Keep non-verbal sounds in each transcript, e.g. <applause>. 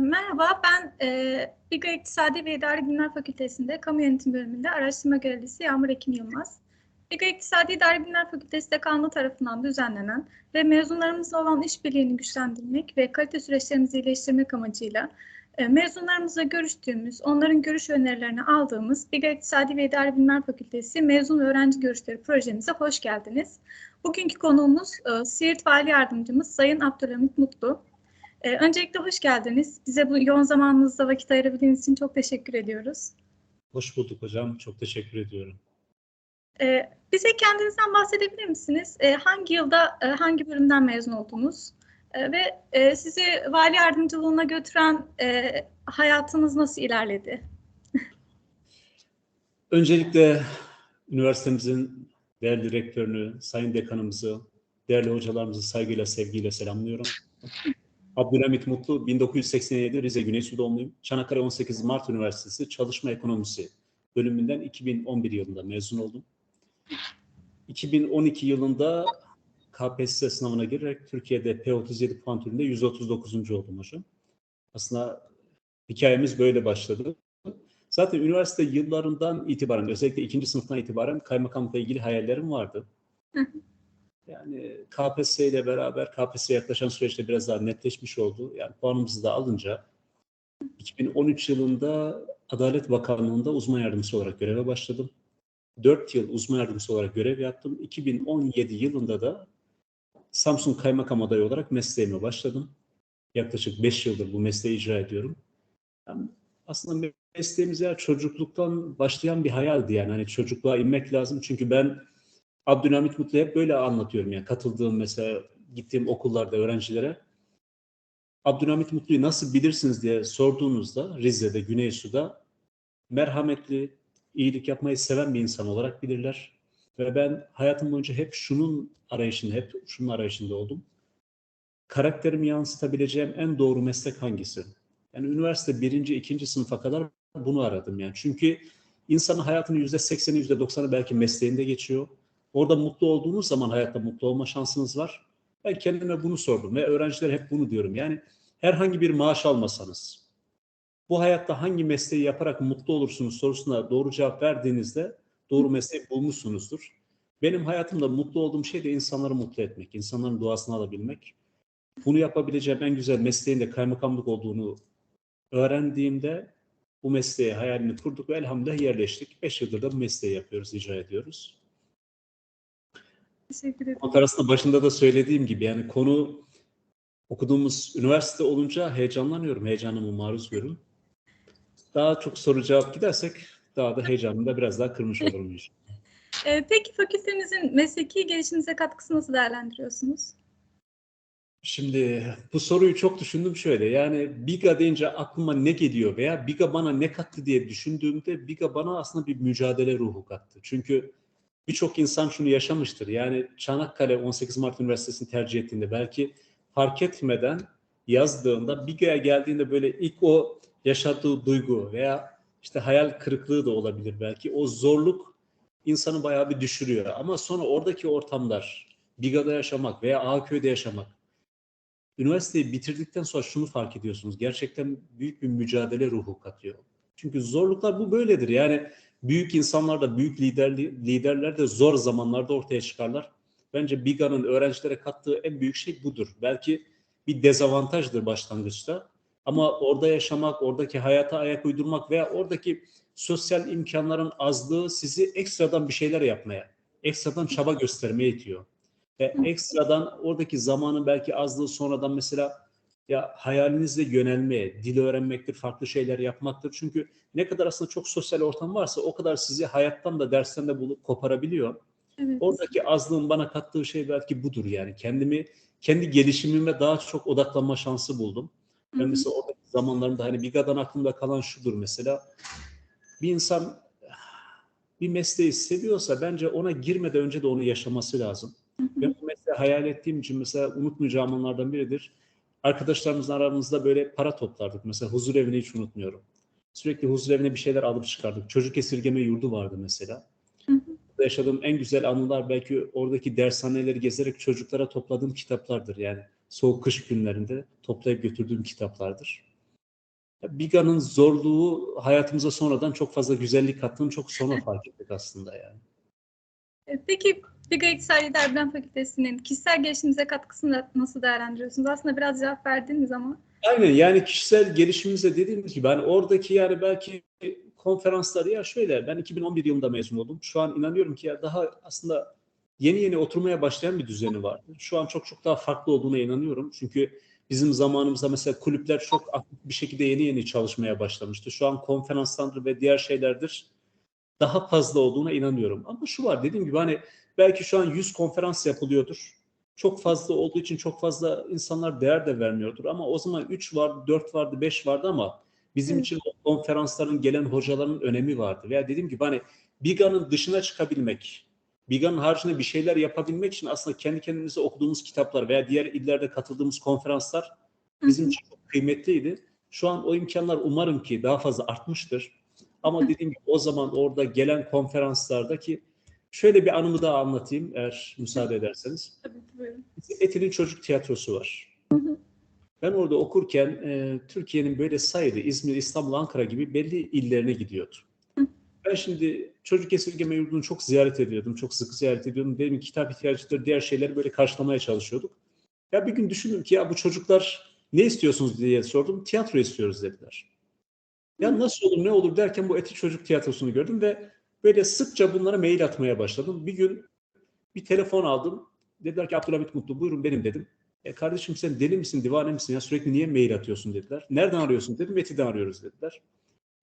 Merhaba, ben e, BİGA İktisadi ve İdari Bilimler Fakültesi'nde Kamu Yönetim Bölümünde araştırma görevlisi Yağmur Ekim Yılmaz. BİGA İktisadi İdari Bilimler Fakültesi Dekanlığı tarafından düzenlenen ve mezunlarımızla olan işbirliğini güçlendirmek ve kalite süreçlerimizi iyileştirmek amacıyla e, mezunlarımızla görüştüğümüz, onların görüş önerilerini aldığımız BİGA İktisadi ve İdari Bilimler Fakültesi Mezun Öğrenci Görüşleri projemize hoş geldiniz. Bugünkü konuğumuz e, Siirt Vali Yardımcımız Sayın Abdülhamit Mutlu. Ee, öncelikle hoş geldiniz. Bize bu yoğun zamanınızda vakit ayırabildiğiniz için çok teşekkür ediyoruz. Hoş bulduk hocam. Çok teşekkür ediyorum. Ee, bize kendinizden bahsedebilir misiniz? Ee, hangi yılda e, hangi bölümden mezun oldunuz? Ee, ve e, sizi vali yardımcılığına götüren e, hayatınız nasıl ilerledi? <laughs> Öncelikle üniversitemizin değerli rektörünü, sayın dekanımızı, değerli hocalarımızı saygıyla, sevgiyle selamlıyorum. Abdülhamit Mutlu, 1987 Rize Güneysu doğumluyum. Çanakkale 18 Mart Üniversitesi Çalışma Ekonomisi bölümünden 2011 yılında mezun oldum. 2012 yılında KPSS sınavına girerek Türkiye'de P37 puan türünde 139. oldum hocam. Aslında hikayemiz böyle başladı. Zaten üniversite yıllarından itibaren, özellikle ikinci sınıftan itibaren kaymakamlıkla ilgili hayallerim vardı. Yani KPSS ile beraber KPSS yaklaşan süreçte biraz daha netleşmiş oldu. Yani puanımızı da alınca 2013 yılında Adalet Bakanlığı'nda uzman yardımcısı olarak göreve başladım. 4 yıl uzman yardımcısı olarak görev yaptım. 2017 yılında da Samsun Kaymakam adayı olarak mesleğime başladım. Yaklaşık 5 yıldır bu mesleği icra ediyorum. Yani aslında mesleğimiz ya çocukluktan başlayan bir hayaldi yani. Hani çocukluğa inmek lazım. Çünkü ben Abdülhamit Mutlu hep böyle anlatıyorum yani katıldığım mesela gittiğim okullarda öğrencilere Abdülhamit Mutlu'yu nasıl bilirsiniz diye sorduğunuzda Rize'de, Güneysu'da merhametli, iyilik yapmayı seven bir insan olarak bilirler. Ve ben hayatım boyunca hep şunun arayışında, hep şunun arayışında oldum. Karakterimi yansıtabileceğim en doğru meslek hangisi? Yani üniversite birinci, ikinci sınıfa kadar bunu aradım yani. Çünkü insanın hayatının yüzde sekseni, yüzde doksanı belki mesleğinde geçiyor. Orada mutlu olduğunuz zaman hayatta mutlu olma şansınız var. Ben kendime bunu sordum ve öğrencilere hep bunu diyorum. Yani herhangi bir maaş almasanız, bu hayatta hangi mesleği yaparak mutlu olursunuz sorusuna doğru cevap verdiğinizde doğru mesleği bulmuşsunuzdur. Benim hayatımda mutlu olduğum şey de insanları mutlu etmek, insanların duasını alabilmek. Bunu yapabileceğim en güzel mesleğin de kaymakamlık olduğunu öğrendiğimde bu mesleğe hayalini kurduk ve elhamdülillah yerleştik. Beş yıldır da bu mesleği yapıyoruz, icra ediyoruz. Teşekkür ederim. Arasında başında da söylediğim gibi yani konu okuduğumuz üniversite olunca heyecanlanıyorum. Heyecanımı maruz görüyorum. Daha çok soru cevap gidersek daha da heyecanımı da biraz daha kırmış olurum <laughs> inşallah. Ee, peki fakültemizin mesleki gelişimize katkısı nasıl değerlendiriyorsunuz? Şimdi bu soruyu çok düşündüm şöyle. Yani Biga deyince aklıma ne geliyor veya Biga bana ne kattı diye düşündüğümde Biga bana aslında bir mücadele ruhu kattı. Çünkü birçok insan şunu yaşamıştır. Yani Çanakkale 18 Mart Üniversitesi'ni tercih ettiğinde belki fark etmeden yazdığında Biga'ya geldiğinde böyle ilk o yaşadığı duygu veya işte hayal kırıklığı da olabilir belki. O zorluk insanı bayağı bir düşürüyor. Ama sonra oradaki ortamlar, Biga'da yaşamak veya Ağköy'de yaşamak, üniversiteyi bitirdikten sonra şunu fark ediyorsunuz. Gerçekten büyük bir mücadele ruhu katıyor. Çünkü zorluklar bu böyledir. Yani büyük insanlar da, büyük lider, liderler de zor zamanlarda ortaya çıkarlar. Bence Biga'nın öğrencilere kattığı en büyük şey budur. Belki bir dezavantajdır başlangıçta. Ama orada yaşamak, oradaki hayata ayak uydurmak veya oradaki sosyal imkanların azlığı sizi ekstradan bir şeyler yapmaya, ekstradan çaba göstermeye itiyor. Ve ekstradan oradaki zamanın belki azlığı sonradan mesela ya hayalinizle yönelmeye, dil öğrenmektir, farklı şeyler yapmaktır. Çünkü ne kadar aslında çok sosyal ortam varsa o kadar sizi hayattan da dersten de bulup koparabiliyor. Evet. Oradaki azlığın bana kattığı şey belki budur yani. Kendimi, kendi gelişimime daha çok odaklanma şansı buldum. Ben mesela oradaki zamanlarımda hani Biga'dan aklımda kalan şudur mesela. Bir insan bir mesleği seviyorsa bence ona girmeden önce de onu yaşaması lazım. Hı hı. Ben bu mesleği hayal ettiğim için mesela unutmayacağım anlardan biridir. Arkadaşlarımızla aramızda böyle para toplardık. Mesela huzur evini hiç unutmuyorum. Sürekli huzur evine bir şeyler alıp çıkardık. Çocuk esirgeme yurdu vardı mesela. Hı hı. Yaşadığım en güzel anılar belki oradaki dershaneleri gezerek çocuklara topladığım kitaplardır. Yani soğuk kış günlerinde toplayıp götürdüğüm kitaplardır. Biga'nın zorluğu hayatımıza sonradan çok fazla güzellik kattığını çok sonra <laughs> fark ettik aslında yani. E, Peki Biga İktisadi Bilimler Fakültesi'nin kişisel gelişimimize katkısını nasıl değerlendiriyorsunuz? Aslında biraz cevap verdiniz ama. Aynen yani kişisel gelişimimize dediğim gibi ben oradaki yani belki konferansları ya şöyle ben 2011 yılında mezun oldum. Şu an inanıyorum ki ya daha aslında yeni yeni oturmaya başlayan bir düzeni vardı. Şu an çok çok daha farklı olduğuna inanıyorum. Çünkü bizim zamanımızda mesela kulüpler çok bir şekilde yeni yeni çalışmaya başlamıştı. Şu an konferanslardır ve diğer şeylerdir daha fazla olduğuna inanıyorum. Ama şu var dediğim gibi hani belki şu an 100 konferans yapılıyordur. Çok fazla olduğu için çok fazla insanlar değer de vermiyordur. Ama o zaman 3 vardı, 4 vardı, 5 vardı ama bizim için o konferansların gelen hocaların önemi vardı. Veya dediğim gibi hani Biga'nın dışına çıkabilmek, Biga'nın haricinde bir şeyler yapabilmek için aslında kendi kendimize okuduğumuz kitaplar veya diğer illerde katıldığımız konferanslar bizim için çok kıymetliydi. Şu an o imkanlar umarım ki daha fazla artmıştır. Ama dediğim gibi o zaman orada gelen konferanslardaki şöyle bir anımı daha anlatayım eğer müsaade ederseniz. Tabii buyurun. Eti'nin çocuk tiyatrosu var. Ben orada okurken e, Türkiye'nin böyle sayılı İzmir, İstanbul, Ankara gibi belli illerine gidiyordu. Hı. Ben şimdi çocuk esirgeme yurdunu çok ziyaret ediyordum. Çok sık ziyaret ediyordum. Benim kitap ihtiyaçları, diğer şeyleri böyle karşılamaya çalışıyorduk. Ya bir gün düşündüm ki ya bu çocuklar ne istiyorsunuz diye sordum. Tiyatro istiyoruz dediler. Ya nasıl olur ne olur derken bu Eti Çocuk Tiyatrosu'nu gördüm ve böyle sıkça bunlara mail atmaya başladım. Bir gün bir telefon aldım. Dediler ki Abdülhamit Mutlu buyurun benim dedim. E kardeşim sen deli misin, divane misin ya sürekli niye mail atıyorsun dediler. Nereden arıyorsun dedim. Eti'den arıyoruz dediler.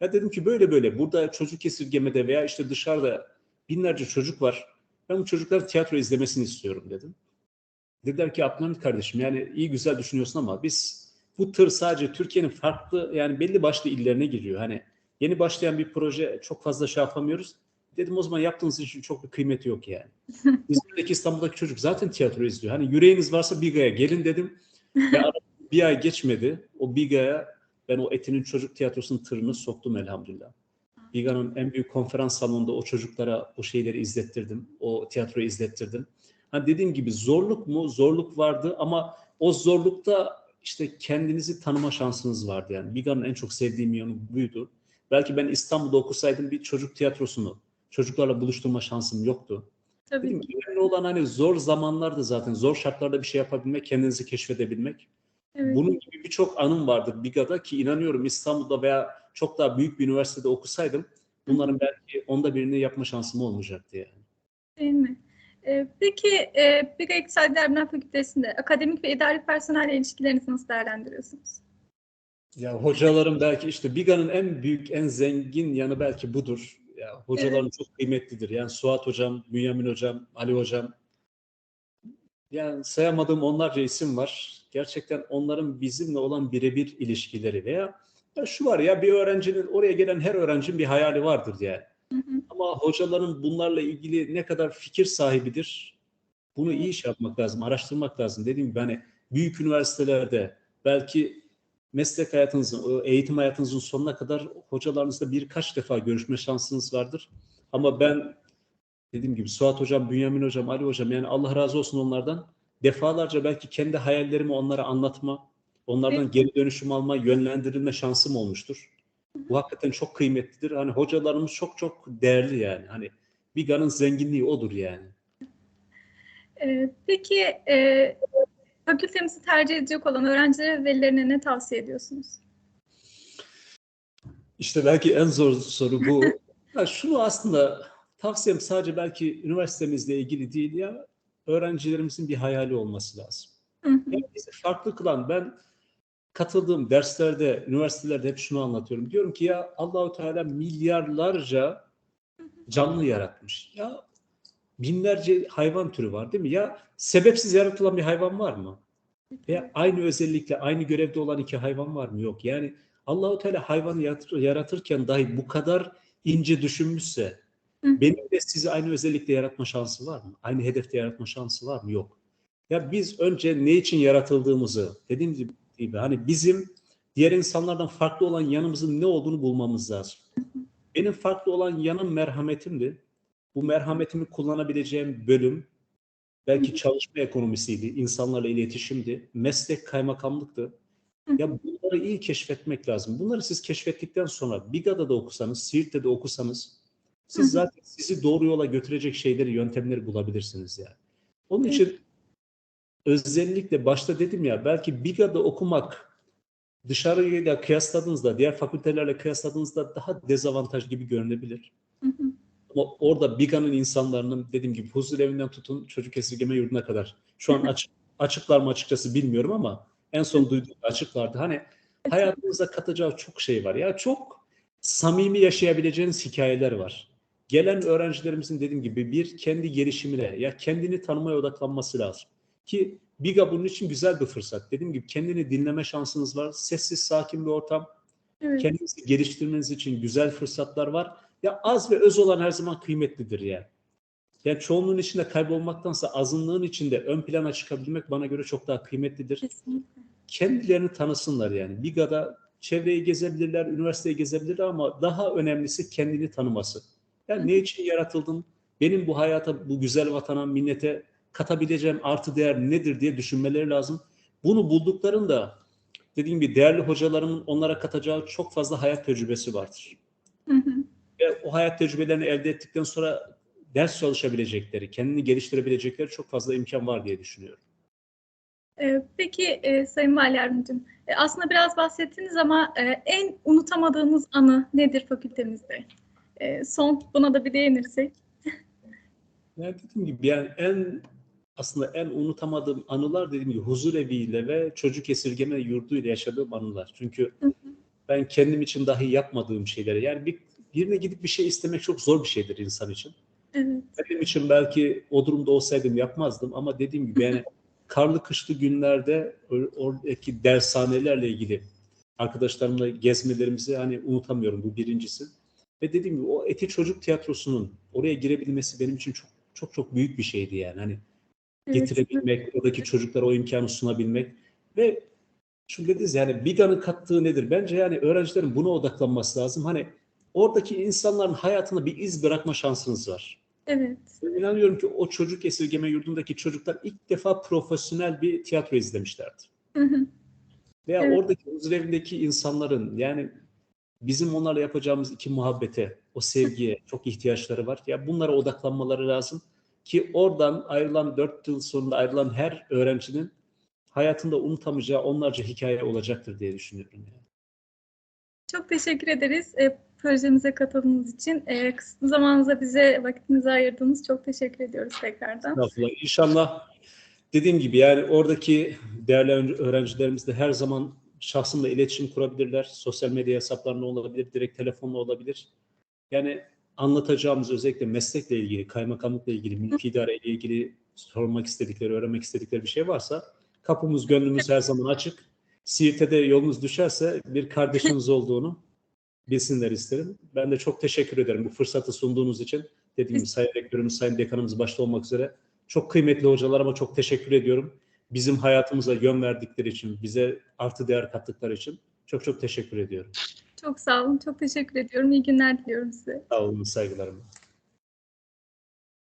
Ya dedim ki böyle böyle burada çocuk esirgemede veya işte dışarıda binlerce çocuk var. Ben bu çocuklar tiyatro izlemesini istiyorum dedim. Dediler ki Abdülhamit kardeşim yani iyi güzel düşünüyorsun ama biz bu tır sadece Türkiye'nin farklı yani belli başlı illerine giriyor. Hani yeni başlayan bir proje çok fazla şey yapamıyoruz. Dedim o zaman yaptığınız için çok bir kıymeti yok yani. <laughs> İzmir'deki İstanbul'daki çocuk zaten tiyatro izliyor. Hani yüreğiniz varsa Biga'ya gelin dedim. Ve <laughs> bir ay geçmedi. O Biga'ya ben o Eti'nin çocuk tiyatrosunun tırını soktum elhamdülillah. Biga'nın en büyük konferans salonunda o çocuklara o şeyleri izlettirdim. O tiyatroyu izlettirdim. Hani dediğim gibi zorluk mu? Zorluk vardı ama o zorlukta işte kendinizi tanıma şansınız vardı yani. Biga'nın en çok sevdiğim yanı buydu. Belki ben İstanbul'da okusaydım bir çocuk tiyatrosunu çocuklarla buluşturma şansım yoktu. Tabii Dedim ki. önemli olan hani zor zamanlarda zaten zor şartlarda bir şey yapabilmek, kendinizi keşfedebilmek. Evet. Bunun gibi birçok anım vardır Biga'da ki inanıyorum İstanbul'da veya çok daha büyük bir üniversitede okusaydım bunların belki onda birini yapma şansım olmayacaktı yani. Değil mi? E, peki e, Biga İktisadi Bilimler Fakültesi'nde akademik ve idari personelle ilişkilerinizi nasıl değerlendiriyorsunuz? Ya hocalarım belki işte Biga'nın en büyük, en zengin yanı belki budur. Ya hocalarım çok kıymetlidir. Yani Suat hocam, Bünyamin hocam, Ali hocam. Yani sayamadığım onlarca isim var. Gerçekten onların bizimle olan birebir ilişkileri veya ya şu var ya bir öğrencinin oraya gelen her öğrencinin bir hayali vardır yani. Hı hı. Ama hocaların bunlarla ilgili ne kadar fikir sahibidir bunu iyi iş yapmak lazım, araştırmak lazım. Dediğim gibi hani büyük üniversitelerde belki meslek hayatınızın, eğitim hayatınızın sonuna kadar hocalarınızla birkaç defa görüşme şansınız vardır. Ama ben dediğim gibi Suat Hocam, Bünyamin Hocam, Ali Hocam yani Allah razı olsun onlardan. Defalarca belki kendi hayallerimi onlara anlatma, onlardan geri dönüşüm alma, yönlendirilme şansım olmuştur. Bu hakikaten çok kıymetlidir. Hani hocalarımız çok çok değerli yani. Hani Biga'nın zenginliği odur yani. E, peki e, fakültemizi tercih edecek olan öğrencilere ve velilerine ne tavsiye ediyorsunuz? İşte belki en zor soru bu. <laughs> Ya şunu aslında tavsiyem sadece belki üniversitemizle ilgili değil ya öğrencilerimizin bir hayali olması lazım. Yani bizi farklı kılan ben katıldığım derslerde, üniversitelerde hep şunu anlatıyorum. Diyorum ki ya Allahu Teala milyarlarca canlı yaratmış. Ya binlerce hayvan türü var değil mi? Ya sebepsiz yaratılan bir hayvan var mı? Veya aynı özellikle aynı görevde olan iki hayvan var mı? Yok. Yani Allahu Teala hayvanı yaratır- yaratırken dahi bu kadar ince düşünmüşse Hı. benim de sizi aynı özellikle yaratma şansı var mı? Aynı hedefte yaratma şansı var mı? Yok. Ya biz önce ne için yaratıldığımızı dediğim gibi hani bizim diğer insanlardan farklı olan yanımızın ne olduğunu bulmamız lazım. Benim farklı olan yanım merhametimdi. Bu merhametimi kullanabileceğim bölüm belki çalışma ekonomisiydi, insanlarla iletişimdi, meslek kaymakamlıktı. Ya bunları iyi keşfetmek lazım. Bunları siz keşfettikten sonra Biga'da da okusanız, Siirt'te de okusanız siz zaten sizi doğru yola götürecek şeyleri, yöntemleri bulabilirsiniz yani. Onun Evet. için özellikle başta dedim ya belki Biga'da okumak dışarıyla kıyasladığınızda, diğer fakültelerle kıyasladığınızda daha dezavantaj gibi görünebilir. Hı hı. Orada Biga'nın insanların dediğim gibi huzur evinden tutun çocuk esirgeme yurduna kadar. Şu an açık, açıklar mı açıkçası bilmiyorum ama en son duyduğum açıklardı. Hani hayatınıza katacağı çok şey var. Ya çok samimi yaşayabileceğiniz hikayeler var. Gelen öğrencilerimizin dediğim gibi bir kendi gelişimine ya kendini tanımaya odaklanması lazım. Ki Biga bunun için güzel bir fırsat. Dediğim gibi kendini dinleme şansınız var. Sessiz, sakin bir ortam. Evet. Kendinizi geliştirmeniz için güzel fırsatlar var. Ya az ve öz olan her zaman kıymetlidir yani. Yani çoğunluğun içinde kaybolmaktansa azınlığın içinde ön plana çıkabilmek bana göre çok daha kıymetlidir. Kesinlikle. Kendilerini tanısınlar yani. Biga'da çevreyi gezebilirler, üniversiteyi gezebilirler ama daha önemlisi kendini tanıması. Yani ne için yaratıldın? Benim bu hayata, bu güzel vatana, millete katabileceğim artı değer nedir diye düşünmeleri lazım. Bunu bulduklarında dediğim gibi değerli hocalarımın onlara katacağı çok fazla hayat tecrübesi vardır. Hı hı. Ve o hayat tecrübelerini elde ettikten sonra ders çalışabilecekleri, kendini geliştirebilecekleri çok fazla imkan var diye düşünüyorum. Ee, Peki e, Sayın Vali Yardımcım, e, aslında biraz bahsettiniz ama e, en unutamadığınız anı nedir fakültemizde? E, Son buna da bir değinirsek. <laughs> Yani dediğim gibi yani en aslında en unutamadığım anılar dediğim gibi huzur eviyle ve çocuk esirgeme yurduyla yaşadığım anılar. Çünkü Hı hı. ben kendim için dahi yapmadığım şeyleri yani bir, birine gidip bir şey istemek çok zor bir şeydir insan için. Evet. Benim için belki o durumda olsaydım yapmazdım ama dediğim gibi yani <laughs> karlı kışlı günlerde or- oradaki dershanelerle ilgili arkadaşlarımla gezmelerimizi hani unutamıyorum bu birincisi. Ve dediğim gibi o Eti Çocuk Tiyatrosu'nun oraya girebilmesi benim için çok çok çok büyük bir şeydi yani. Hani Evet. getirebilmek, oradaki çocuklara o imkanı sunabilmek ve şu dediniz yani Biga'nın kattığı nedir? Bence yani öğrencilerin buna odaklanması lazım. Hani oradaki insanların hayatına bir iz bırakma şansınız var. Evet. Ben inanıyorum ki o çocuk esirgeme yurdundaki çocuklar ilk defa profesyonel bir tiyatro izlemişlerdi. Hı hı. Veya Evet. oradaki huzurevindeki insanların yani bizim onlarla yapacağımız iki muhabbete, o sevgiye <laughs> çok ihtiyaçları var. Ya bunlara odaklanmaları lazım ki oradan ayrılan dört yıl sonunda ayrılan her öğrencinin hayatında unutamayacağı onlarca hikaye olacaktır diye düşünüyorum. Yani. Çok teşekkür ederiz e, projemize katıldığınız için. E, kısıtlı zamanınıza bize vakitinizi ayırdığınız çok teşekkür ediyoruz tekrardan. Estağfurullah. İnşallah dediğim gibi yani oradaki değerli öğrencilerimiz de her zaman şahsımla iletişim kurabilirler. Sosyal medya hesaplarına olabilir, direkt telefonla olabilir. Yani anlatacağımız özellikle meslekle ilgili, kaymakamlıkla ilgili, mülki idare ile ilgili sormak istedikleri, öğrenmek istedikleri bir şey varsa kapımız, gönlümüz her zaman açık. Siirt'e de yolunuz düşerse bir kardeşiniz olduğunu bilsinler isterim. Ben de çok teşekkür ederim bu fırsatı sunduğunuz için. Dediğim gibi Sayın Rektörümüz, Sayın Dekanımız başta olmak üzere çok kıymetli hocalarıma çok teşekkür ediyorum. Bizim hayatımıza yön verdikleri için, bize artı değer kattıkları için çok çok teşekkür ediyorum. Çok sağ olun. Çok teşekkür ediyorum. İyi günler diliyorum size. Sağ olun, saygılarımla.